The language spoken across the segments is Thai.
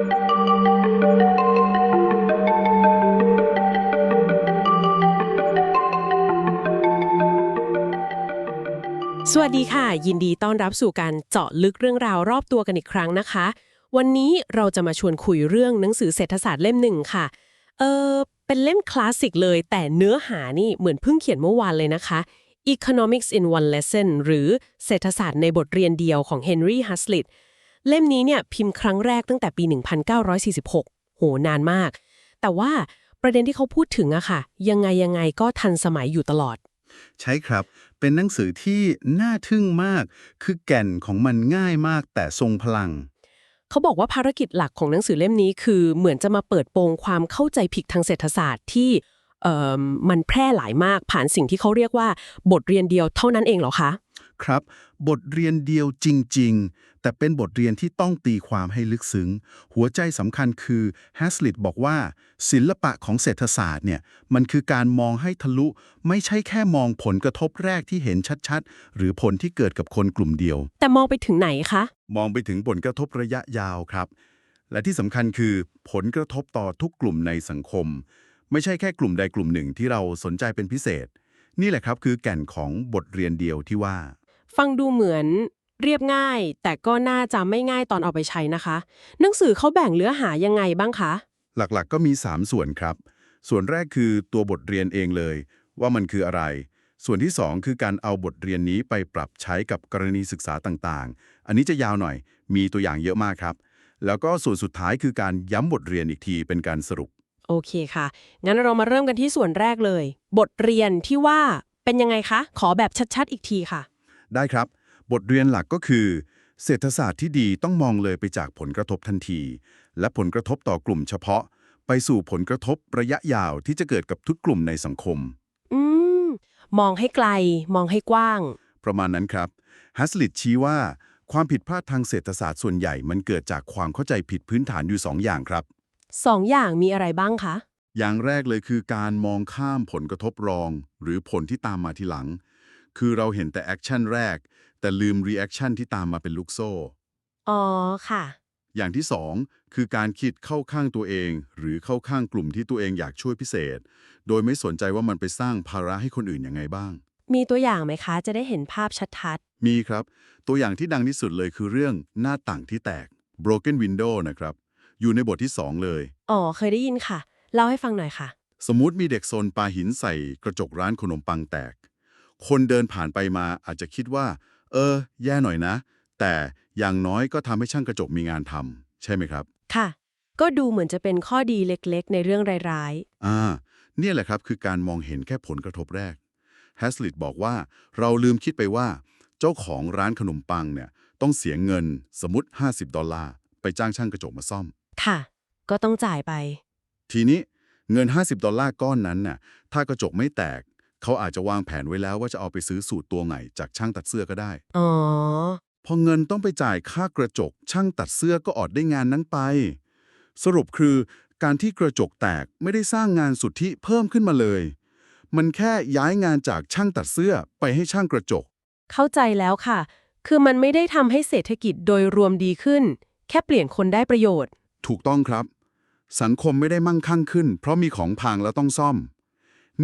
สวัสดีค่ะ ยินดีต้อนรับสู่การเจาะลึกเรื่องราวรอบตัวกันอีกครั้งนะคะ วันนี้เราจะมาชวนคุยเรื่องหนังสือเศรษฐศาสตร์เล่มหนึ่งค่ะเออเป็นเล่มคลาสสิกเลย แต่เนื้อหานี่เหมือนเพิ่งเขียนเมื่อวานเลยนะคะ Economics in One Lesson หรือเศรษฐศาสตร์ในบทเรียนเดียวของ Henry Hazlitt เล่มนี้เนี่ยพิมพ์ครั้งแรกตั้งแต่ปี 1946 โห นานมาก แต่ว่าประเด็นที่เขาพูดถึงอะค่ะ ยังไงยังไงก็ทันสมัยอยู่ตลอด ใช่ครับ เป็นหนังสือที่น่าทึ่งมาก คือแก่นของมันง่ายมากแต่ทรงพลัง เขาบอกว่าภารกิจหลักของหนังสือเล่มนี้คือเหมือนจะมาเปิดโปงความเข้าใจผิดทางเศรษฐศาสตร์ที่เอ่อมันแพร่หลายมากผ่านสิ่งที่เขาเรียกว่า บทเรียนเดียวเท่านั้นเองเหรอคะ ครับ บทเรียนเดียวจริง ๆ แต่เป็นบทเรียนที่ต้องตีความให้ลึกซึ้ง หัวใจสำคัญคือแฮสลิตบอกว่า ศิลปะของเศรษฐศาสตร์เนี่ยมันคือการมองให้ทะลุ ไม่ใช่แค่มองผลกระทบแรกที่เห็นชัดๆ หรือผลที่เกิดกับคนกลุ่มเดียว แต่มองไปถึงไหนคะ มองไปถึงผลกระทบระยะยาวครับ และที่สำคัญคือผลกระทบต่อทุกกลุ่มในสังคม ไม่ใช่แค่กลุ่มใดกลุ่มหนึ่งที่เราสนใจเป็นพิเศษนี่แหละครับคือแก่นของบทเรียนเดียวที่ว่า ฟังดูเหมือนเรียบง่าย แต่ก็น่าจะไม่ง่ายตอนเอาไปใช้นะคะ หนังสือเขาแบ่งเนื้อหายังไงบ้างคะ หลักๆก็มี 3 ส่วนครับ ส่วนแรกคือตัวบทเรียนเองเลย ว่ามันคืออะไร ส่วนที่ 2 คือการเอาบทเรียนนี้ไปปรับใช้กับกรณีศึกษาต่างๆ อันนี้จะยาวหน่อย มีตัวอย่างเยอะมากครับ แล้วก็ส่วนสุดท้ายคือการย้ำบทเรียนอีกทีเป็นการสรุป โอเคค่ะ งั้นเรามาเริ่มกันที่ส่วนแรกเลย บทเรียนที่ว่าเป็นยังไงคะ ขอแบบชัดๆ อีกทีค่ะ ได้ครับ บทเรียนหลักก็คือ เศรษฐศาสตร์ที่ดีต้องมองเลยไปจากผลกระทบทันที และผลกระทบต่อกลุ่มเฉพาะ ไปสู่ผลกระทบระยะยาวที่จะเกิดกับทุกกลุ่มในสังคม อืม มองให้ไกล มองให้กว้าง ประมาณนั้นครับฮัสลิดชี้ว่า ความผิดพลาดทางเศรษฐศาสตร์ส่วนใหญ่มันเกิดจากความเข้าใจผิดพื้นฐานอยู่2อย่างครับสองอย่างมีอะไรบ้างคะอย่างแรกเลยคือการมองข้ามผลกระทบรอง หรือผลที่ตามมาทีหลัง คือเราเห็นแต่แอคชั่นแรก แต่ลืมรีแอคชั่นที่ตามมาเป็นลูกโซ่ อ๋อ ค่ะ อย่างที่2คือการคิดเข้าข้างตัวเอง หรือเข้าข้างกลุ่มที่ตัวเองอยากช่วยพิเศษ โดยไม่สนใจว่ามันไปสร้างภาระให้คนอื่นยังไงบ้าง มีตัวอย่างไหมคะ จะได้เห็นภาพชัดมีครับ ตัวอย่างที่ดังที่สุดเลยคือเรื่องหน้าต่างที่แตก broken window นะครับ อยู่ในบทที่ 2 เลย ๆ อ๋อ เคยได้ยินค่ะ เล่าให้ฟังหน่อยค่ะ สมมุติมีเด็กโซนปาหินใส่กระจกร้านขนมปังแตก คนเดินผ่านไปมาอาจจะคิดว่า เออ แย่หน่อยนะ แต่อย่างน้อยก็ทำให้ช่างกระจกมีงานทำใช่ไหมครับ ค่ะ ก็ดูเหมือนจะเป็นข้อดีเล็กๆ ในเรื่องร้ายอ่า เนี่ยแหละครับคือการมองเห็นแค่ผลกระทบแรกแฮสลิดบอกว่าเราลืมคิดไปว่า เจ้าของร้านขนมปังเนี่ยต้องเสียเงินสมมติ 50 ดอลลาร์ ไปจ้างช่างกระจกมาซ่อมๆค่ะ ก็ต้องจ่ายไป ทีนี้เงิน 50 ดอลลาร์ก้อนนั้นน่ะถ้ากระจกไม่แตก เขาอาจจะวางแผนไว้แล้วว่าจะเอาไปซื้อสูตรตัวใหม่จากช่างตัดเสื้อก็ได้ อ๋อ พอเงินต้องไปจ่ายค่ากระจก ช่างตัดเสื้อก็อดได้งานนั้นไป สรุปคือการที่กระจกแตกไม่ได้สร้างงานสุทธิเพิ่มขึ้นมาเลย มันแค่ย้ายงานจากช่างตัดเสื้อไปให้ช่างกระจก เข้าใจแล้วค่ะ คือมันไม่ได้ทำให้เศรษฐกิจโดยรวมดีขึ้น แค่เปลี่ยนคนได้ประโยชน์ ถูกต้องครับ สังคมไม่ได้มั่งคั่งขึ้น เพราะมีของพังแล้วต้องซ่อม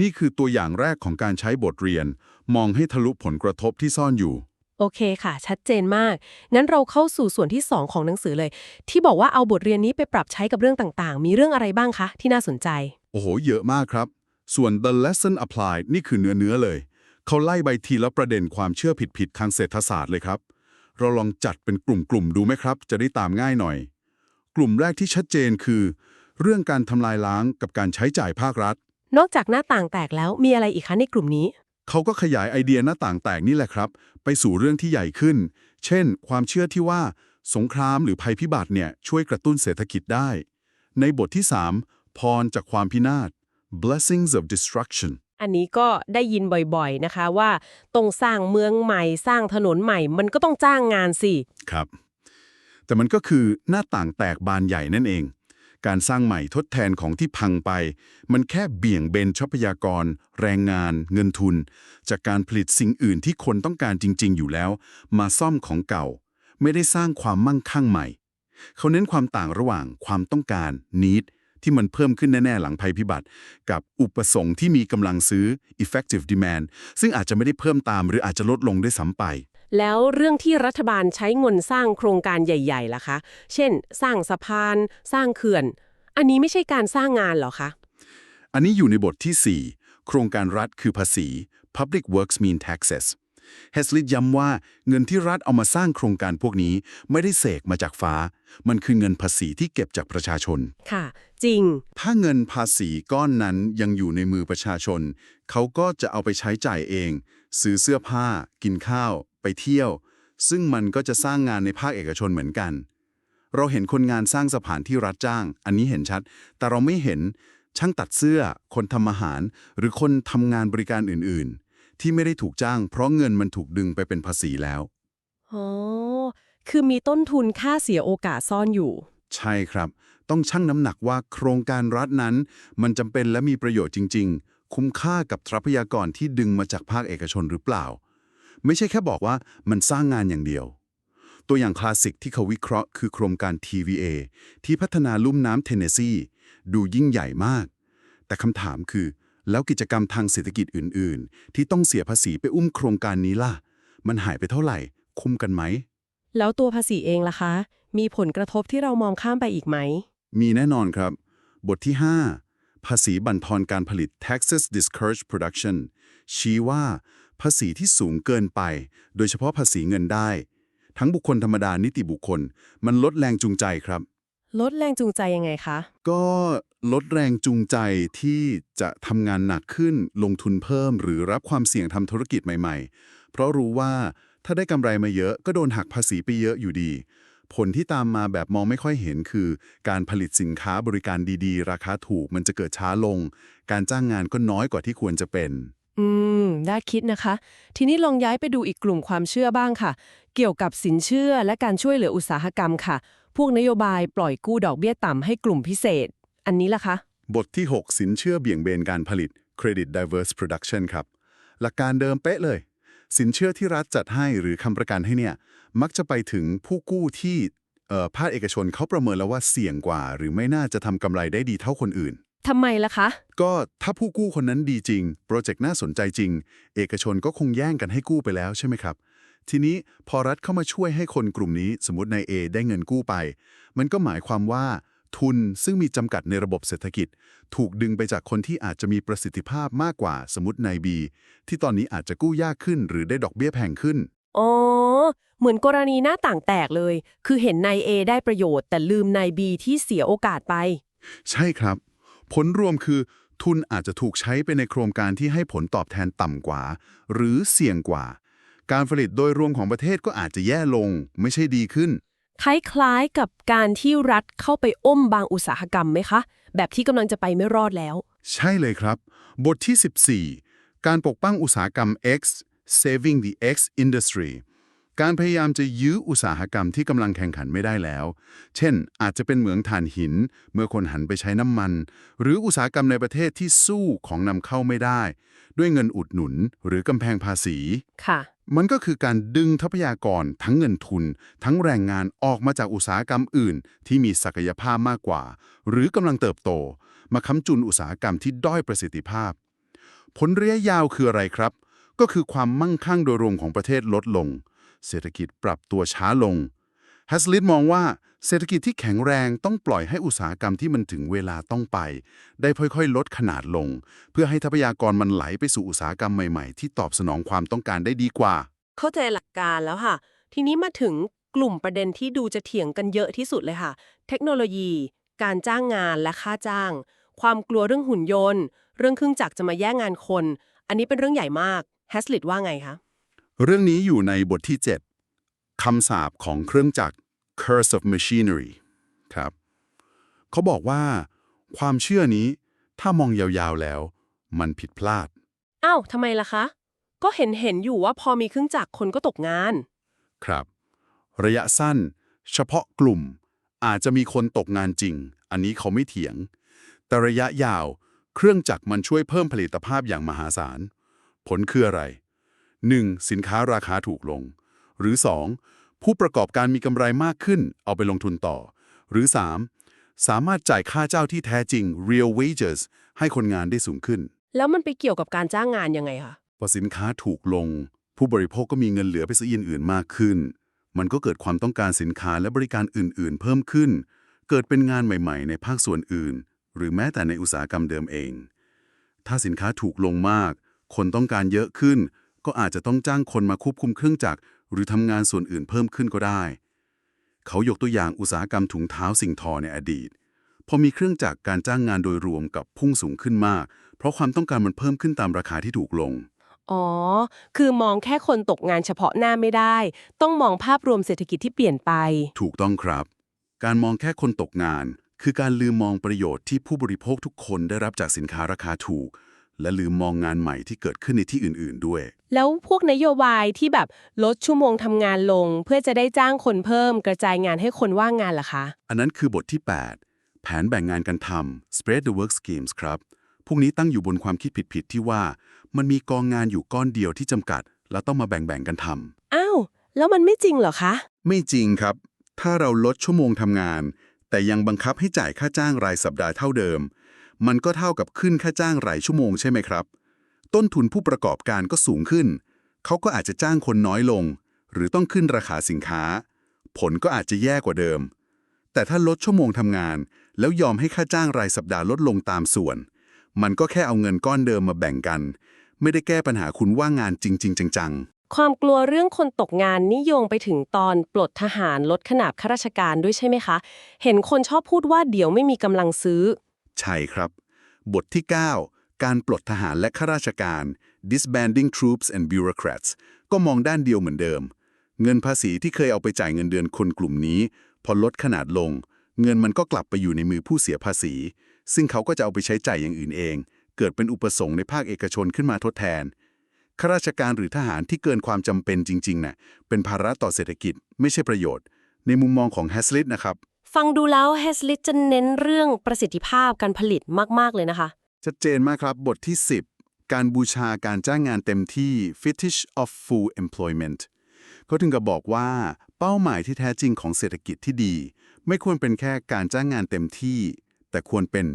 นี่คือตัวอย่างแรกของการใช้บทเรียน มองให้ทะลุผลกระทบที่ซ่อนอยู่ โอเคค่ะ ชัดเจนมากงั้นเราเข้าสู่ส่วนที่ 2 ของหนังสือเลย ที่บอกว่าเอาบทเรียนนี้ไปปรับใช้กับเรื่องต่างๆ มีเรื่องอะไรบ้างคะ ที่น่าสนใจ โอ้โห เยอะมากครับ ส่วน the lesson applied นี่คือเนื้อเนื้อๆเลย เขาไล่ใบทีละประเด็นความเชื่อผิดๆทางเศรษฐศาสตร์เลยครับ เราลองจัดเป็นกลุ่มๆดูไหมครับ จะได้ตามง่ายหน่อย กลุ่มแรกที่ชัดเจนคือ เรื่องการทำลายล้างกับการใช้จ่ายภาครัฐ นอกจากหน้าต่างแตกแล้วมีอะไรอีกคะในกลุ่มนี้ เขาก็ขยายไอเดียหน้าต่างแตกนี่แหละครับ ไปสู่เรื่องที่ใหญ่ขึ้น เช่น ความเชื่อที่ว่า สงครามหรือภัยพิบัติเนี่ยช่วยกระตุ้นเศรษฐกิจได้ ในบทที่ 3 พรจากความพินาศ blessings of destruction อันนี้ก็ได้ยินบ่อยๆนะคะว่าต้องสร้างเมืองใหม่สร้างถนนใหม่ มันก็ต้องจ้างงานสิ ครับ แต่มันก็คือหน้าต่างแตกบานใหญ่นั่นเอง การสร้างใหม่ทดแทนของที่พังไป มันแค่เบี่ยงเบนทรัพยากร แรงงาน เงินทุน จากการผลิตสิ่งอื่นที่คนต้องการจริง ๆ อยู่แล้ว มาซ่อมของเก่า ไม่ได้สร้างความมั่งคั่งใหม่ เขาเน้นความต่างระหว่างความต้องการ need ที่มันเพิ่มขึ้นแน่ ๆ หลังภัยพิบัติ กับอุปสงค์ที่มีกำลังซื้อ effective demand ซึ่งอาจจะไม่ได้เพิ่มตามหรืออาจจะลดลงด้วยซ้ำไป แล้วเรื่องที่รัฐบาลใช้เงินสร้างโครงการใหญ่ๆล่ะคะ เช่น สร้างสะพาน สร้างเขื่อน อันนี้ไม่ใช่การสร้างงานเหรอคะ อันนี้อยู่ในบทที่ 4 โครงการรัฐคือภาษี Public Works mean taxes เฮสลิดย้ำว่าเงินที่รัฐเอามาสร้างโครงการพวกนี้ไม่ได้เสกมาจากฟ้า มันคือเงินภาษีที่เก็บจากประชาชน ค่ะ จริง ถ้าเงินภาษีก้อนนั้นยังอยู่ในมือประชาชน เขาก็จะเอาไปใช้จ่ายเอง ซื้อเสื้อผ้า กินข้าว ไปเที่ยว ซึ่งมันก็จะสร้างงานในภาคเอกชนเหมือนกัน เราเห็นคนงานสร้างสะพานที่รัฐจ้าง อันนี้เห็นชัด แต่เราไม่เห็นช่างตัดเสื้อ คนทำอาหาร หรือคนทำงานบริการอื่นๆ ที่ไม่ได้ถูกจ้าง เพราะเงินมันถูกดึงไปเป็นภาษีแล้วอ๋อคือมีต้นทุนค่าเสียโอกาสซ่อนอยู่ ใช่ครับ ต้องชั่งน้ำหนักว่าโครงการรัฐนั้น มันจำเป็นและมีประโยชน์จริง ๆ คุ้มค่ากับทรัพยากรที่ดึงมาจากภาคเอกชนหรือเปล่า ไม่ใช่แค่บอกว่ามันสร้างงานอย่างเดียว ตัวอย่างคลาสสิกที่เขาวิเคราะห์คือโครงการ TVA ที่พัฒนาลุ่มน้ำเทนเนสซีดูยิ่งใหญ่มาก แต่คำถามคือ แล้วกิจกรรมทางเศรษฐกิจอื่น ๆ ที่ต้องเสียภาษีไปอุ้มโครงการนี้ล่ะ มันหายไปเท่าไหร่ คุ้มกันไหม แล้วตัวภาษีเองล่ะคะ มีผลกระทบที่เรามองข้ามไปอีกไหม มีแน่นอนครับ บทที่ 5 ภาษีบั่นทอนการผลิต taxes discourage production ชี้ว่า ภาษีที่สูงเกินไป โดยเฉพาะภาษีเงินได้ ทั้งบุคคลธรรมดานิติบุคคล มันลดแรงจูงใจครับ ลดแรงจูงใจยังไงคะ ก็ลดแรงจูงใจที่จะทำงานหนักขึ้น ลงทุนเพิ่ม หรือรับความเสี่ยงทำธุรกิจใหม่ ๆ เพราะรู้ว่าถ้าได้กำไรมาเยอะก็โดนหักภาษีไปเยอะอยู่ดี ผลที่ตามมาแบบมองไม่ค่อยเห็นคือ การผลิตสินค้าบริการดีๆ ราคาถูกมันจะเกิดช้าลง การจ้างงานก็น้อยกว่าที่ควรจะเป็น อืมได้คิดนะคะ ทีนี้ลองย้ายไปดูอีกกลุ่มความเชื่อบ้างค่ะ เกี่ยวกับสินเชื่อและการช่วยเหลืออุตสาหกรรมค่ะ พวกนโยบายปล่อยกู้ดอกเบี้ยต่ำให้กลุ่มพิเศษ อันนี้ล่ะคะ บทที่ 6 สินเชื่อเบี่ยงเบนการผลิต Credit Diverse Production ครับ หลักการเดิมเป๊ะเลย สินเชื่อที่รัฐจัดให้หรือคำประกันให้เนี่ย มักจะไปถึงผู้กู้ที่เอ่อภาคเอกชนเขาประเมินแล้วว่าเสี่ยงกว่า หรือไม่น่าจะทำกำไรได้ดีเท่าคนอื่น ทำไมล่ะคะ ก็ถ้าผู้กู้คนนั้นดีจริง โปรเจกต์น่าสนใจจริง เอกชนก็คงแย่งกันให้กู้ไปแล้วใช่ไหมครับ ทีนี้พอรัฐเข้ามาช่วยให้คนกลุ่มนี้สมมตินาย A ได้เงินกู้ไป มันก็หมายความว่าทุนซึ่งมีจำกัดในระบบเศรษฐกิจ ถูกดึงไปจากคนที่อาจจะมีประสิทธิภาพมากกว่าสมมตินาย B ที่ตอนนี้อาจจะกู้ยากขึ้น หรือได้ดอกเบี้ยแพงขึ้น อ๋อ เหมือนกรณีหน้าต่างแตกเลย คือเห็นนาย A ได้ประโยชน์ แต่ลืมนาย B ที่เสียโอกาสไป ใช่ครับ ผลรวมคือทุนอาจจะถูกใช้ไปในโครงการที่ให้ผลตอบแทนต่ำกว่า หรือเสี่ยงกว่า การผลิตโดยรวมของประเทศก็อาจจะแย่ลง ไม่ใช่ดีขึ้น คล้ายๆกับการที่รัฐเข้าไปอ้มบางอุตสาหกรรมไหมคะ แบบที่กำลังจะไปไม่รอดแล้ว ใช่เลยครับ บทที่ 14 การปกป้องอุตสาหกรรม X saving the X industry การพยายามจะยื้ออุตสาหกรรมที่กำลังแข่งขันไม่ได้แล้ว เช่น อาจจะเป็นเหมืองถ่านหิน เมื่อคนหันไปใช้น้ำมัน หรืออุตสาหกรรมในประเทศที่สู้ของนำเข้าไม่ได้ ด้วยเงินอุดหนุนหรือกำแพงภาษี ค่ะ มันก็คือการดึงทรัพยากรทั้งเงินทุน ทั้งแรงงานออกมาจากอุตสาหกรรมอื่น ที่มีศักยภาพมากกว่า หรือกำลังเติบโต มาค้ำจุนอุตสาหกรรมที่ด้อยประสิทธิภาพ ผลระยะยาวคืออะไรครับ ก็คือความมั่งคั่งโดยรวมของประเทศลดลง เศรษฐกิจปรับตัวช้าลงฮัสลิดมองว่าเศรษฐกิจที่แข็งแรงต้องปล่อยให้อุตสาหกรรมที่มันถึงเวลาต้องไป ได้ค่อยๆ ลดขนาดลง เพื่อให้ทรัพยากรมันไหลไปสู่อุตสาหกรรมใหม่ๆ ที่ตอบสนองความต้องการได้ดีกว่า เข้าใจหลักการแล้วค่ะ ทีนี้มาถึงกลุ่มประเด็นที่ดูจะเถียงกันเยอะที่สุดเลยค่ะ เทคโนโลยี การจ้างงานและค่าจ้าง ความกลัวเรื่องหุ่นยนต์ เรื่องเครื่องจักรจะมาแย่งงานคน อันนี้เป็นเรื่องใหญ่มากแฮสลิดว่าไงคะ เรื่องนี้อยู่ในบทที่ 7คำสาปของเครื่องจักร curse of machinery ครับ เขาบอกว่า ความเชื่อนี้ถ้ามองยาวๆแล้ว มันผิดพลาด อ้าวทำไมล่ะคะ ก็เห็นเห็นอยู่ว่าพอมีเครื่องจักรคนก็ตกงาน ครับ ระยะสั้น เฉพาะกลุ่ม อาจจะมีคนตกงานจริง อันนี้เขาไม่เถียง แต่ระยะยาว เครื่องจักรมันช่วยเพิ่มผลิตภาพอย่างมหาศาล ผลคืออะไร 1. สินค้าราคาถูกลง หรือ 2. ผู้ประกอบการมีกำไรมากขึ้น เอาไปลงทุนต่อ หรือ 3. สามารถจ่ายค่าเจ้าที่แท้จริง real wages ให้คนงานได้สูงขึ้น แล้วมันไปเกี่ยวกับการจ้างงานยังไงคะพอสินค้าถูกลง ผู้บริโภคก็มีเงินเหลือไปซื้ออย่างอื่นมากขึ้น มันก็เกิดความต้องการสินค้าและบริการอื่น ๆ เพิ่มขึ้น เกิดเป็นงานใหม่ ๆ ในภาคส่วนอื่น หรือแม้แต่ในอุตสาหกรรมเดิมเอง ถ้าสินค้าถูกลงมาก คนต้องการเยอะขึ้น ก็อาจจะต้องจ้างคนมาควบคุมเครื่องจักรหรือทำงานส่วนอื่นเพิ่มขึ้นก็ได้ เขายกตัวอย่างอุตสาหกรรมถุงเท้าสิ่งทอในอดีต พอมีเครื่องจักรการจ้างงานโดยรวมกับพุ่งสูงขึ้นมาก เพราะความต้องการมันเพิ่มขึ้นตามราคาที่ถูกลง อ๋อ คือมองแค่คนตกงานเฉพาะหน้าไม่ได้ ต้องมองภาพรวมเศรษฐกิจที่เปลี่ยนไป ถูกต้องครับ การมองแค่คนตกงาน คือการลืมมองประโยชน์ที่ผู้บริโภคทุกคนได้รับจากสินค้าราคาถูก และลืมมองงานใหม่ที่เกิดขึ้นในที่อื่นๆด้วย แล้วพวกนโยบายที่แบบลดชั่วโมงทำงานลง เพื่อจะได้จ้างคนเพิ่มกระจายงานให้คนว่างงานล่ะคะ อันนั้นคือบทที่ 8 แผนแบ่งงานกันทำ spread the work schemes ครับ พวกนี้ตั้งอยู่บนความคิดผิดๆที่ว่า มันมีกองงานอยู่ก้อนเดียวที่จำกัด แล้วต้องมาแบ่งๆกันทำอ้าวแล้วมันไม่จริงเหรอคะ ไม่จริงครับ ถ้าเราลดชั่วโมงทำงาน แต่ยังบังคับให้จ่ายค่าจ้างรายสัปดาห์เท่าเดิม มันก็เท่ากับขึ้นค่าจ้างรายชั่วโมงใช่ไหมครับ ต้นทุนผู้ประกอบการก็สูงขึ้น เขาก็อาจจะจ้างคนน้อยลง หรือต้องขึ้นราคาสินค้า ผลก็อาจจะแย่กว่าเดิม แต่ถ้าลดชั่วโมงทำงาน แล้วยอมให้ค่าจ้างรายสัปดาห์ลดลงตามส่วน มันก็แค่เอาเงินก้อนเดิมมาแบ่งกัน ไม่ได้แก้ปัญหาคุณว่างงานจริง ๆ จังๆความกลัวเรื่องคนตกงานนิยงไปถึงตอนปลดทหารลดขนาดข้าราชการด้วยใช่ไหมคะ เห็นคนชอบพูดว่าเดี๋ยวไม่มีกำลังซื้อ ใช่ครับ บทที่ 9 การปลดทหารและข้าราชการ disbanding troops and bureaucrats ก็มองด้านเดียวเหมือนเดิม เงินภาษีที่เคยเอาไปจ่ายเงินเดือนคนกลุ่มนี้ พอลดขนาดลง เงินมันก็กลับไปอยู่ในมือผู้เสียภาษี ซึ่งเขาก็จะเอาไปใช้จ่ายอย่างอื่นเอง เกิดเป็นอุปสงค์ในภาคเอกชนขึ้นมาทดแทนข้าราชการหรือทหารที่เกินความจำเป็นจริงๆน่ะเป็นภาระต่อเศรษฐกิจไม่ใช่ประโยชน์ ในมุมมองของแฮสลิตนะครับ ฟังดูแล้วเฮสลิตจะเน้นเรื่องประสิทธิภาพการผลิตมาก ๆ เลยนะคะ ชัดเจนมากครับบทที่ 10 การบูชาการจ้างงานเต็มที่ fetish of full employment เขาถึงกับบอกว่าเป้าหมายที่แท้จริงของเศรษฐกิจที่ดี ไม่ควรเป็นแค่การจ้างงานเต็มที่ แต่ควรเป็น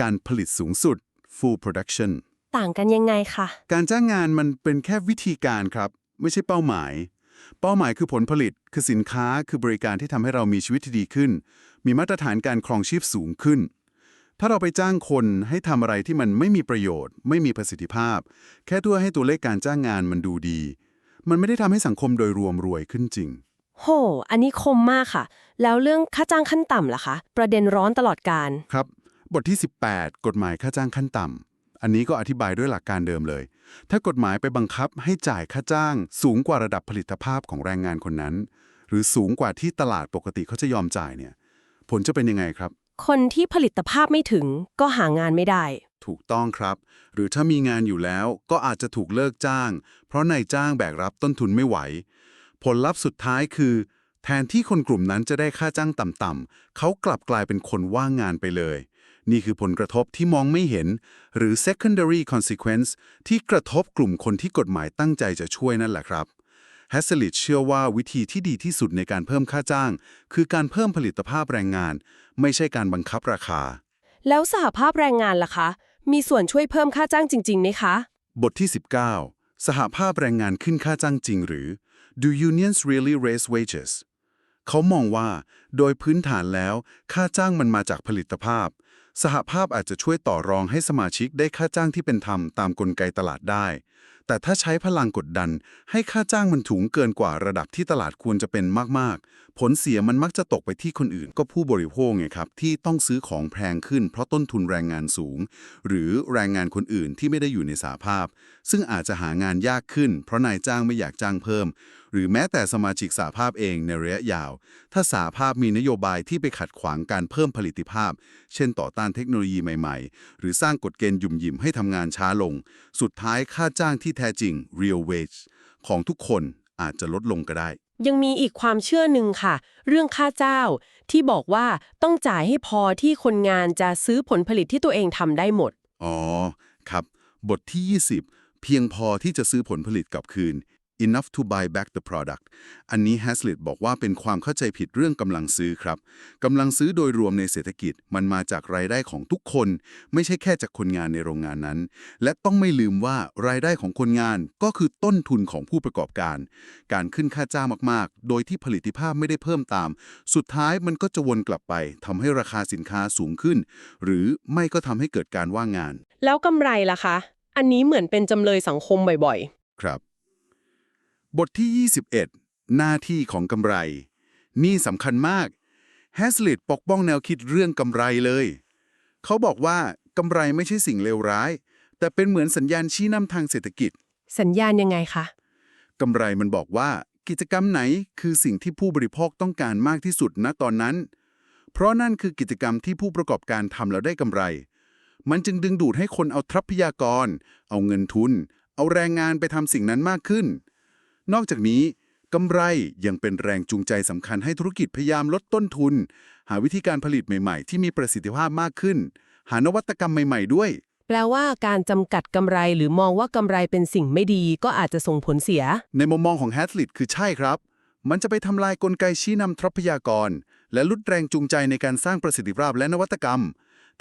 การผลิตสูงสุด full production ต่างกันยังไงคะการจ้างงานมันเป็นแค่วิธีการครับ ไม่ใช่เป้าหมาย เป้าหมายคือผลผลิต คือสินค้า คือบริการที่ทำให้เรามีชีวิตที่ดีขึ้น มีมาตรฐานการครองชีพสูงขึ้น ถ้าเราไปจ้างคนให้ทำอะไรที่มันไม่มีประโยชน์ ไม่มีประสิทธิภาพ แค่ตัวให้ตัวเลขการจ้างงานมันดูดี มันไม่ได้ทำให้สังคมโดยรวมรวยขึ้นจริง โห อันนี้คมมากค่ะ แล้วเรื่องค่าจ้างขั้นต่ำล่ะคะ ประเด็นร้อนตลอดการ ครับ บทที่ 18 กฎหมายค่าจ้างขั้นต่ำอันนี้ก็อธิบายด้วยหลักการเดิมเลย ถ้ากฎหมายไปบังคับให้จ่ายค่าจ้าง สูงกว่าระดับผลิตภาพของแรงงานคนนั้น หรือสูงกว่าที่ตลาดปกติเขาจะยอมจ่ายเนี่ย ผลจะเป็นยังไงครับ คนที่ผลิตภาพไม่ถึงก็หางานไม่ได้ ถูกต้องครับ หรือถ้ามีงานอยู่แล้วก็อาจจะถูกเลิกจ้าง เพราะนายจ้างแบกรับต้นทุนไม่ไหว ผลลัพธ์สุดท้ายคือ แทนที่คนกลุ่มนั้นจะได้ค่าจ้างต่ำๆเขากลับกลายเป็นคนว่างงานไปเลย นี่คือผลกระทบที่มองไม่เห็น หรือ secondary consequence ที่กระทบกลุ่มคนที่กฎหมายตั้งใจจะช่วยนั่นแหละครับแฮสลิตเชื่อว่าวิธีที่ดีที่สุดในการเพิ่มค่าจ้าง คือการเพิ่มผลิตภาพแรงงาน ไม่ใช่การบังคับราคา แล้วสหภาพแรงงานล่ะคะ มีส่วนช่วยเพิ่มค่าจ้างจริงๆไหมคะ บทที่ 19 สหภาพแรงงานขึ้นค่าจ้างจริงหรือ Do unions really raise wages เขามองว่า โดยพื้นฐานแล้ว ค่าจ้างมันมาจากผลิตภาพ สหภาพอาจจะช่วยต่อรองให้สมาชิกได้ค่าจ้างที่เป็นธรรมตามกลไกตลาดได้ แต่ถ้าใช้พลังกดดัน ให้ค่าจ้างมันถูงเกินกว่าระดับที่ตลาดควรจะเป็นมาก ๆ ผลเสียมันมักจะตกไปที่คนอื่น ก็ผู้บริโภคไงครับที่ต้องซื้อของแพงขึ้นเพราะต้นทุนแรงงานสูง หรือแรงงานคนอื่นที่ไม่ได้อยู่ในสาภาพ ซึ่งอาจจะหางานยากขึ้น เพราะนายจ้างไม่อยากจ้างเพิ่ม หรือแม้แต่สมาชิกสาภาพเองในระยะยาว ถ้าสาภาพมีนโยบายที่ไปขัดขวางการเพิ่มผลิตภาพ เช่นต่อต้านเทคโนโลยีใหม่ๆ หรือสร้างกฎเกณฑ์หยุ่มหยิมให้ทำงานช้าลง สุดท้ายค่าจ้างที่แท้จริง real wage ของทุกคนอาจจะลดลงก็ได้ ยังมีอีกความเชื่อหนึ่งค่ะ เรื่องค่าเจ้า ที่บอกว่าต้องจ่ายให้พอที่คนงานจะซื้อผลผลิตที่ตัวเองทำได้หมด อ๋อ ครับ บทที่ 20 เพียงพอที่จะซื้อผลผลิตกลับคืน enough to buy back the product อันนี้ Hazlitt บอกว่าเป็นความเข้าใจผิดเรื่องกำลังซื้อครับกำลังซื้อโดยรวมในเศรษฐกิจ มันมาจากรายได้ของทุกคน ไม่ใช่แค่จากคนงานในโรงงานนั้น และต้องไม่ลืมว่ารายได้ของคนงานก็คือต้นทุนของผู้ประกอบการ การขึ้นค่าจ้างมาก ๆ โดยที่ผลิตภาพไม่ได้เพิ่มตาม สุดท้ายมันก็จะวนกลับไปทำให้ราคาสินค้าสูงขึ้น หรือไม่ก็ทำให้เกิดการว่างงาน แล้วกำไรล่ะคะ อันนี้เหมือนเป็นจำเลยสังคมบ่อยครับ บทที่ 21 หน้าที่ของกำไร นี่สำคัญมากแฮสลิดปกป้องแนวคิดเรื่องกำไรเลย เขาบอกว่ากำไรไม่ใช่สิ่งเลวร้าย แต่เป็นเหมือนสัญญาณชี้นำทางเศรษฐกิจ ๆ สัญญาณยังไงคะ กำไรมันบอกว่ากิจกรรมไหนคือสิ่งที่ผู้บริโภคต้องการมากที่สุดณตอนนั้น เพราะนั่นคือกิจกรรมที่ผู้ประกอบการทำแล้วได้กำไร มันจึงดึงดูดให้คนเอาทรัพยากร เอาเงินทุน เอาแรงงานไปทำสิ่งนั้นมากขึ้น นอกจากนี้กำไรยังเป็นแรงจูงใจสำคัญให้ธุรกิจพยายามลดต้นทุน หาวิธีการผลิตใหม่ๆ ที่มีประสิทธิภาพมากขึ้น หานวัตกรรมใหม่ๆ ด้วย แปลว่าการจำกัดกำไรหรือมองว่ากำไรเป็นสิ่งไม่ดีก็อาจจะส่งผลเสีย ในมุมมองของแฮสลิดคือใช่ครับ มันจะไปทำลายกลไกชี้นำทรัพยากร และลดแรงจูงใจในการสร้างประสิทธิภาพและนวัตกรรม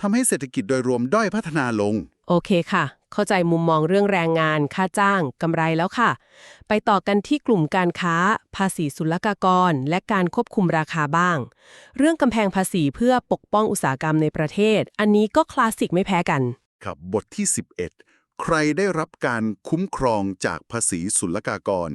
ทำให้เศรษฐกิจโดยรวมด้อยพัฒนาลง โอเคค่ะ เข้าใจมุมมองเรื่องแรงงาน ค่าจ้าง กำไรแล้วค่ะ ไปต่อกันที่กลุ่มการค้า ภาษีศุลกากร และการควบคุมราคาบ้าง เรื่องกำแพงภาษีเพื่อปกป้องอุตสาหกรรมในประเทศ อันนี้ก็คลาสสิกไม่แพ้กัน ครับบทที่ 11 ใครได้รับการคุ้มครองจากภาษีศุลกากร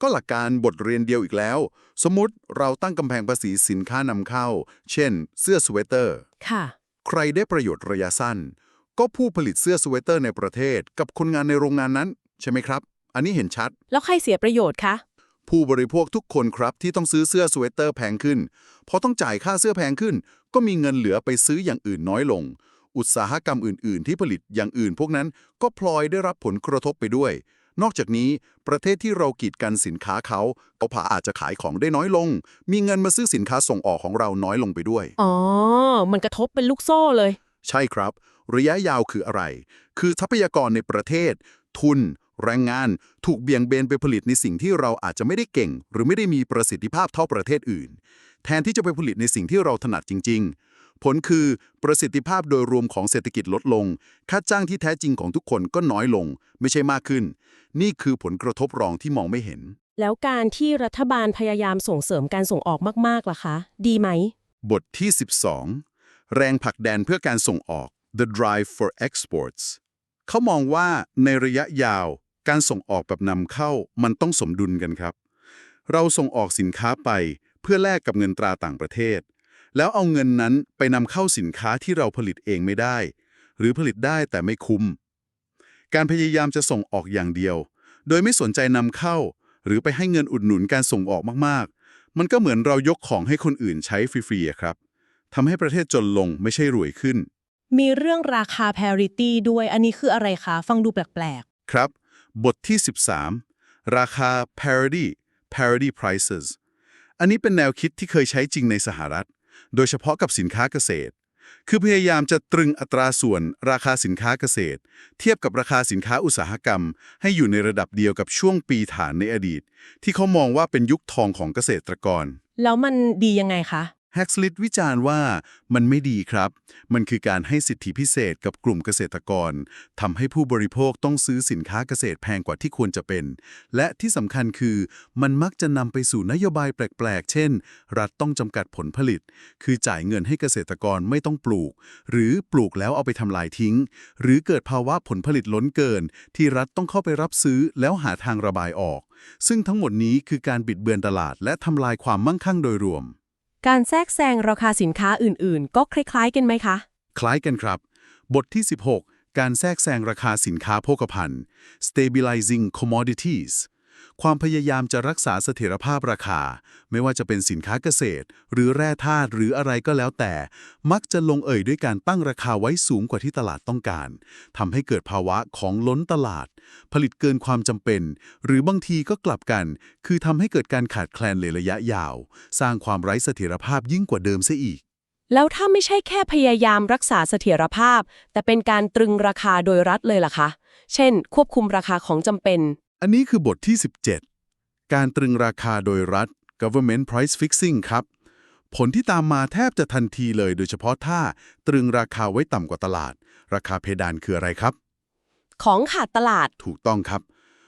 ก็หลักการบทเรียนเดียวอีกแล้ว สมมติเราตั้งกำแพงภาษีสินค้านำเข้า เช่น เสื้อสเวตเตอร์ ค่ะ ใครได้ประโยชน์ระยะสั้น ก็ผู้ผลิตเสื้อสเวตเตอร์ในประเทศ กับคนงานในโรงงานนั้น ใช่ไหมครับ อันนี้เห็นชัด แล้วใครเสียประโยชน์คะ ผู้บริโภคทุกคนครับที่ต้องซื้อเสื้อสเวตเตอร์แพงขึ้นพอต้องจ่ายค่าเสื้อแพงขึ้น ก็มีเงินเหลือไปซื้ออย่างอื่นน้อยลง อุตสาหกรรมอื่น ๆ ที่ผลิตอย่างอื่น พวกนั้นก็พลอยได้รับผลกระทบไปด้วย นอกจากนี้ประเทศที่เรากีดกันสินค้าเขาเขาผาอาจจะขายของได้น้อยลง มีเงินมาซื้อสินค้าส่งออกของเราน้อยลงไปด้วย อ๋อ มันกระทบเป็นลูกโซ่เลย ใช่ครับ ระยะยาวคืออะไร คือทรัพยากรในประเทศ ทุน แรงงาน ถูกเบี่ยงเบนไปผลิตในสิ่งที่เราอาจจะไม่ได้เก่ง หรือไม่ได้มีประสิทธิภาพเท่าประเทศอื่น แทนที่จะไปผลิตในสิ่งที่เราถนัดจริง ๆ ผลคือประสิทธิภาพโดยรวมของเศรษฐกิจลดลง ค่าจ้างที่แท้จริงของทุกคนก็น้อยลง ไม่ใช่มากขึ้น นี่คือผลกระทบรองที่มองไม่เห็น แล้วการที่รัฐบาลพยายามส่งเสริมการส่งออกมากๆล่ะคะ ดีไหม บทที่ 12 แรงผลักดันเพื่อการส่งออก the drive for exports เขามองว่าในระยะยาว การส่งออกแบบนำเข้ามันต้องสมดุลกันครับ เราส่งออกสินค้าไปเพื่อแลกกับเงินตราต่างประเทศ แล้วเอาเงินนั้นไปนำเข้าสินค้าที่เราผลิตเองไม่ได้ หรือผลิตได้แต่ไม่คุ้ม การพยายามจะส่งออกอย่างเดียว โดยไม่สนใจนำเข้า หรือไปให้เงินอุดหนุนการส่งออกมากๆ มันก็เหมือนเรายกของให้คนอื่นใช้ฟรีๆอะครับทำให้ประเทศจนลงไม่ใช่รวยขึ้น มีเรื่องราคา parity ด้วยอันนี้คืออะไรคะฟังดูแปลกครับ บทที่ 13 ราคา parity parity prices อันนี้เป็นแนวคิดที่เคยใช้จริงในสหรัฐ โดยเฉพาะกับสินค้าเกษตร คือพยายามจะตรึงอัตราส่วนราคาสินค้าเกษตร เทียบกับราคาสินค้าอุตสาหกรรม ให้อยู่ในระดับเดียวกับช่วงปีฐานในอดีต ที่เขามองว่าเป็นยุคทองของเกษตรกร แล้วมันดียังไงคะ แฮกสลิดวิจารณ์ว่ามันไม่ดีครับ มันคือการให้สิทธิพิเศษกับกลุ่มเกษตรกรทำให้ผู้บริโภคต้องซื้อสินค้าเกษตรแพงกว่าที่ควรจะเป็น และที่สำคัญคือมันมักจะนำไปสู่นโยบายแปลกๆ เช่น รัฐต้องจำกัดผลผลิต คือจ่ายเงินให้เกษตรกรไม่ต้องปลูก หรือปลูกแล้วเอาไปทำลายทิ้ง หรือเกิดภาวะผลผลิตล้นเกิน ที่รัฐต้องเข้าไปรับซื้อแล้วหาทางระบายออก ซึ่งทั้งหมดนี้คือการบิดเบือนตลาดและทำลายความมั่งคั่งโดยรวม การแทรกแซงราคาสินค้าอื่นๆ ก็คล้ายๆกันไหมคะ คล้ายกันครับ บทที่ 16 การแทรกแซงราคาสินค้าโภคภัณฑ์ stabilizing commodities ความพยายามจะรักษาเสถียรภาพราคา ไม่ว่าจะเป็นสินค้าเกษตร หรือแร่ธาตุหรืออะไรก็แล้วแต่ มักจะลงเอ่ยด้วยการตั้งราคาไว้สูงกว่าที่ตลาดต้องการทำให้เกิดภาวะของล้นตลาด ผลิตเกินความจำเป็น หรือบางทีก็กลับกัน คือทำให้เกิดการขาดแคลนในระยะยาว สร้างความไร้เสถียรภาพยิ่งกว่าเดิมซะอีกแล้วถ้าไม่ใช่แค่พยายามรักษาเสถียรภาพ แต่เป็นการตรึงราคาโดยรัฐเลยล่ะคะ เช่น ควบคุมราคาของจำเป็น อันนี้คือบทที่ 17 การตรึงราคาโดยรัฐ government price fixing ครับ ผลที่ตามมาแทบจะทันทีเลยโดยเฉพาะถ้าตรึงราคาไว้ต่ำกว่าตลาด ราคาเพดานคืออะไรครับ ของขาดตลาด ถูกต้องครับ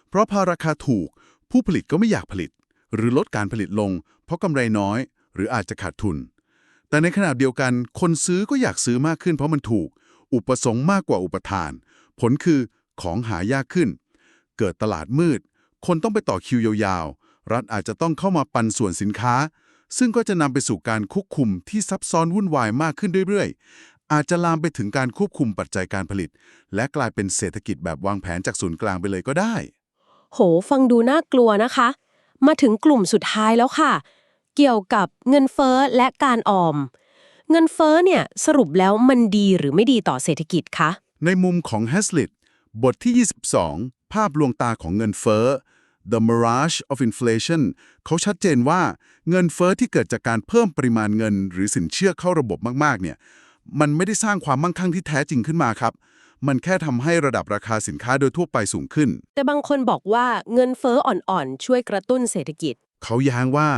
เพราะพอราคาถูก ผู้ผลิตก็ไม่อยากผลิต หรือลดการผลิตลง เพราะกำไรน้อย หรืออาจจะขาดทุน แต่ในขณะเดียวกัน คนซื้อก็อยากซื้อมากขึ้นเพราะมันถูก อุปสงค์มากกว่าอุปทาน ผลคือของหายากขึ้น เกิดตลาดมืด คนต้องไปต่อคิวยาวๆ รัฐอาจจะต้องเข้ามาปันส่วนสินค้า ซึ่งก็จะนำไปสู่การควบคุมที่ซับซ้อนวุ่นวายมากขึ้นเรื่อยๆ อาจจะลามไปถึงการควบคุมปัจจัยการผลิต และกลายเป็นเศรษฐกิจแบบวางแผนจากศูนย์กลางไปเลยก็ได้ โห ฟังดูน่ากลัวนะคะ มาถึงกลุ่มสุดท้ายแล้วค่ะ เกี่ยวกับเงินเฟ้อและการออม เงินเฟ้อเนี่ยสรุปแล้วมันดีหรือไม่ดีต่อเศรษฐกิจคะในมุมของ Hazlitt บทที่ 22 ภาพลวงตาของเงินเฟ้อ The Mirage of Inflation เขาชัดเจนว่าเงินเฟ้อที่เกิดจากการเพิ่มปริมาณเงิน หรือสินเชื่อเข้าระบบมากๆ เนี่ย มันไม่ได้สร้างความมั่งคั่งที่แท้จริงขึ้นมาครับ มันแค่ทำให้ระดับราคาสินค้าโดยทั่วไปสูงขึ้น แต่บางคนบอกว่าเงินเฟ้ออ่อนๆ ช่วยกระตุ้นเศรษฐกิจ เขาย้างว่า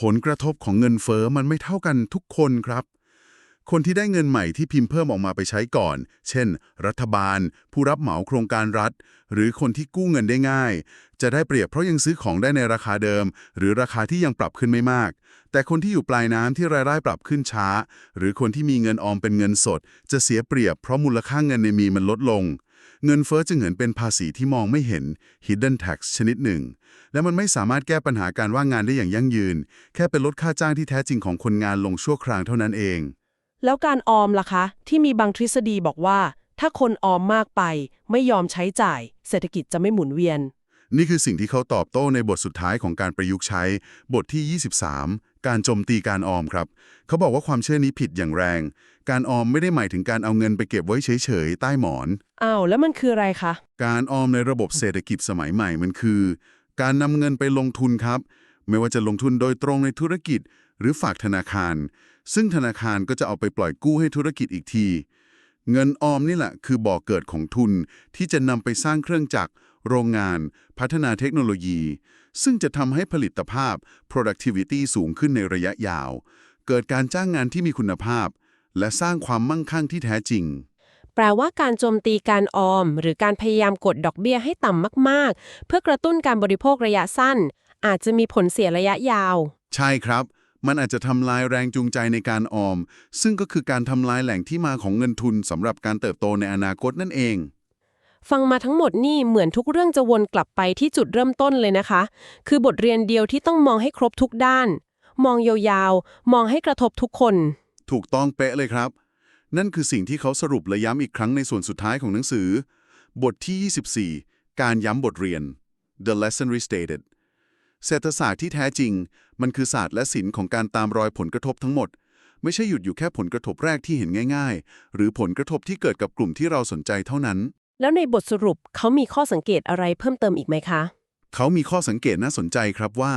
ผลกระทบของเงินเฟ้อมันไม่เท่ากันทุกคนครับ คนที่ได้เงินใหม่ที่พิมพ์เพิ่มออกมาไปใช้ก่อน เช่น รัฐบาล ผู้รับเหมาโครงการรัฐ หรือคนที่กู้เงินได้ง่าย จะได้เปรียบเพราะยังซื้อของได้ในราคาเดิม หรือราคาที่ยังปรับขึ้นไม่มาก แต่คนที่อยู่ปลายน้ำที่รายได้ปรับขึ้นช้า หรือคนที่มีเงินออมเป็นเงินสด จะเสียเปรียบเพราะมูลค่าเงินในมีมันลดลง เงินเฟ้อจึงเหมือนเป็นภาษีที่มองไม่เห็น hidden tax ชนิดหนึ่ง และมันไม่สามารถแก้ปัญหาการว่างงานได้อย่างยั่งยืน แค่เป็นลดค่าจ้างที่แท้จริงของคนงานลงชั่วคราวเท่านั้นเอง แล้วการออมล่ะคะ ที่มีบางทฤษฎีบอกว่า ถ้าคนออมมากไป ไม่ยอมใช้จ่าย เศรษฐกิจจะไม่หมุนเวียน นี่คือสิ่งที่เขาตอบโต้ในบทสุดท้ายของการประยุกต์ใช้ บทที่ 23 การโจมตีการออมครับ เขาบอกว่าความเชื่อนี้ผิดอย่างแรง การออมไม่ได้หมายถึงการเอาเงินไปเก็บไว้เฉยๆใต้หมอน อ้าวแล้วมันคืออะไรคะ การออมในระบบเศรษฐกิจสมัยใหม่มันคือ การนำเงินไปลงทุนครับ ไม่ว่าจะลงทุนโดยตรงในธุรกิจ หรือฝากธนาคาร ซึ่งธนาคารก็จะเอาไปปล่อยกู้ให้ธุรกิจอีกที เงินออมนี่แหละคือบ่อเกิดของทุนที่จะนำไปสร้างเครื่องจักร โรงงาน พัฒนาเทคโนโลยี ซึ่งจะทำให้ผลิตภาพ productivity สูงขึ้นในระยะยาว เกิดการจ้างงานที่มีคุณภาพ และสร้างความมั่งคั่งที่แท้จริงแปลว่าการโจมตีการออม หรือการพยายามกดดอกเบี้ยให้ต่ำมาก ๆ เพื่อกระตุ้นการบริโภคระยะสั้น อาจจะมีผลเสียระยะยาว ใช่ครับ มันอาจจะทำลายแรงจูงใจในการออม ซึ่งก็คือการทำลายแหล่งที่มาของเงินทุนสำหรับการเติบโตในอนาคตนั่นเอง ฟังมาทั้งหมดนี่เหมือนทุกเรื่องจะวนกลับไปที่จุดเริ่มต้นเลยนะคะ คือบทเรียนเดียวที่ต้องมองให้ครบทุกด้าน มองยาวๆ มองให้กระทบทุกคน ถูกต้องเป๊ะเลยครับ นั่นคือสิ่งที่เขาสรุปและย้ำอีกครั้งในส่วนสุดท้ายของหนังสือ บทที่ 24 การย้ำบทเรียน The Lesson Restated เศรษฐศาสตร์ที่แท้จริง มันคือศาสตร์และศิลป์ของการตามรอยผลกระทบทั้งหมด ไม่ใช่หยุดอยู่แค่ผลกระทบแรกที่เห็นง่าย ๆ หรือผลกระทบที่เกิดกับกลุ่มที่เราสนใจเท่านั้น แล้วในบทสรุปเขามีข้อสังเกตอะไรเพิ่มเติมอีกไหมคะ เขามีข้อสังเกตน่าสนใจครับว่า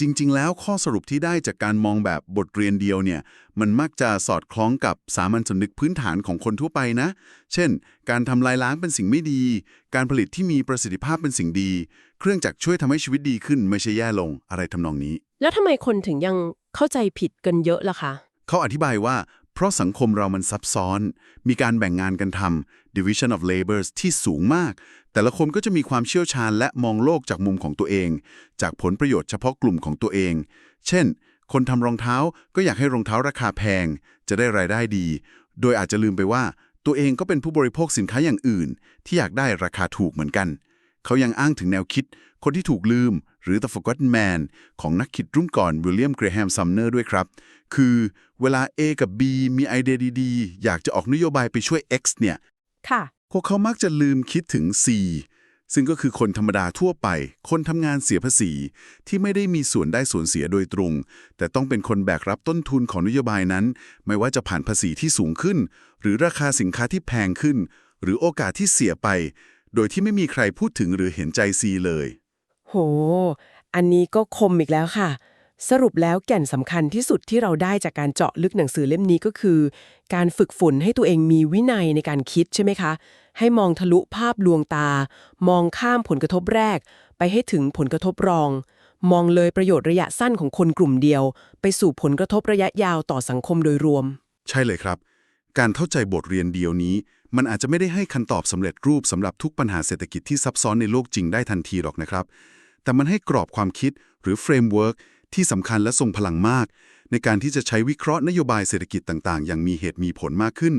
จริง ๆ แล้วข้อสรุปที่ได้จากการมองแบบบทเรียนเดียวเนี่ย มันมักจะสอดคล้องกับสามัญสำนึกพื้นฐานของคนทั่วไปนะ เช่น การทำลายล้างเป็นสิ่งไม่ดี การผลิตที่มีประสิทธิภาพเป็นสิ่งดี เครื่องจักรช่วยทำให้ชีวิตดีขึ้นไม่ใช่แย่ลงอะไรทำนองนี้ แล้วทำไมคนถึงยังเข้าใจผิดกันเยอะล่ะคะ เขาอธิบายว่า เพราะสังคมเรามันซับซ้อน มีการแบ่งงานกันทำ division of labors ที่สูงมาก แต่ละคนก็จะมีความเชี่ยวชาญและมองโลกจากมุมของตัวเอง จากผลประโยชน์เฉพาะกลุ่มของตัวเอง เช่น คนทำรองเท้าก็อยากให้รองเท้าราคาแพง จะได้รายได้ดี โดยอาจจะลืมไปว่า ตัวเองก็เป็นผู้บริโภคสินค้าอย่างอื่น ที่อยากได้ราคาถูกเหมือนกัน เขายังอ้างถึงแนวคิด คนที่ถูกลืม รือ The Forgotten Man ของนักคิดรุ่นก่อนวิลเลียมเกรแฮมซัมเนอร์ด้วยครับ คือเวลา A กับ B มีไอเดียดีๆ อยากจะออกนโยบายไปช่วย X เนี่ย ค่ะ พวกเขามักจะลืมคิดถึง C ซึ่งก็คือคนธรรมดาทั่วไป คนทำงานเสียภาษี ที่ไม่ได้มีส่วนได้ส่วนเสียโดยตรง แต่ต้องเป็นคนแบกรับต้นทุนของนโยบายนั้น ไม่ว่าจะผ่านภาษีที่สูงขึ้น หรือราคาสินค้าที่แพงขึ้น หรือโอกาสที่เสียไป โดยที่ไม่มีใครพูดถึงหรือเห็นใจ C เลย โห อันนี้ก็คมอีกแล้วค่ะ สรุปแล้วแก่นสำคัญที่สุดที่เราได้จากการเจาะลึกหนังสือเล่มนี้ก็คือ การฝึกฝนให้ตัวเองมีวินัยในการคิดใช่ไหมคะ ให้มองทะลุภาพลวงตา มองข้ามผลกระทบแรก ไปให้ถึงผลกระทบรอง มองเลยประโยชน์ระยะสั้นของคนกลุ่มเดียว ไปสู่ผลกระทบระยะยาวต่อสังคมโดยรวม ใช่เลยครับ การเข้าใจบทเรียนเดียวนี้ มันอาจจะไม่ได้ให้คำตอบสำเร็จรูปสำหรับทุกปัญหาเศรษฐกิจที่ซับซ้อนในโลกจริงได้ทันทีหรอกนะครับ แต่มันให้กรอบความคิดหรือเฟรมเวิร์กที่สำคัญและทรงพลังมาก ในการที่จะใช้วิเคราะห์นโยบายเศรษฐกิจต่างๆ อย่างมีเหตุมีผลมากขึ้น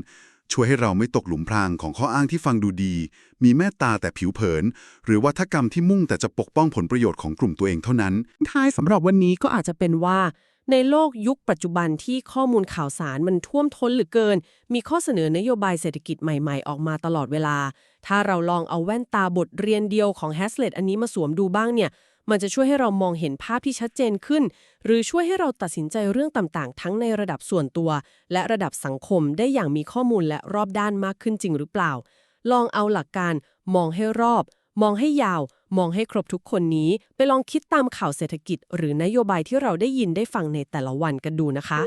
ช่วยให้เราไม่ตกหลุมพรางของข้ออ้างที่ฟังดูดี มีแม่ตาแต่ผิวเผิน หรือวัฒกรรมที่มุ่งแต่จะปกป้องผลประโยชน์ของกลุ่มตัวเองเท่านั้น ท้ายสำหรับวันนี้ก็อาจจะเป็นว่า ในโลกยุคปัจจุบันที่ข้อมูลข่าวสารมันท่วมท้นเหลือเกิน มีข้อเสนอนโยบายเศรษฐกิจใหม่ๆ ออกมาตลอดเวลา ถ้าเราลองเอาแว่นตาบทเรียนเดียวของ h a s l e t อันนี้มาสวมดูบ้างเนี่ย มันจะช่วยให้เรามองเห็นภาพที่ชัดเจนขึ้น หรือช่วยให้เราตัดสินใจเรื่องต่างๆ ทั้งในระดับส่วนตัว และระดับสังคมได้อย่างมีข้อมูลและรอบด้านมากขึ้นจริงหรือเปล่า ลองเอาหลักการ มองให้รอบ มองให้ยาว มองให้ครบทุกคนนี้ไปลองคิดตามข่าวเศรษฐกิจ หรือนโยบายที่เราได้ยินได้ฟังในแต่ละวันกันดูนะคะ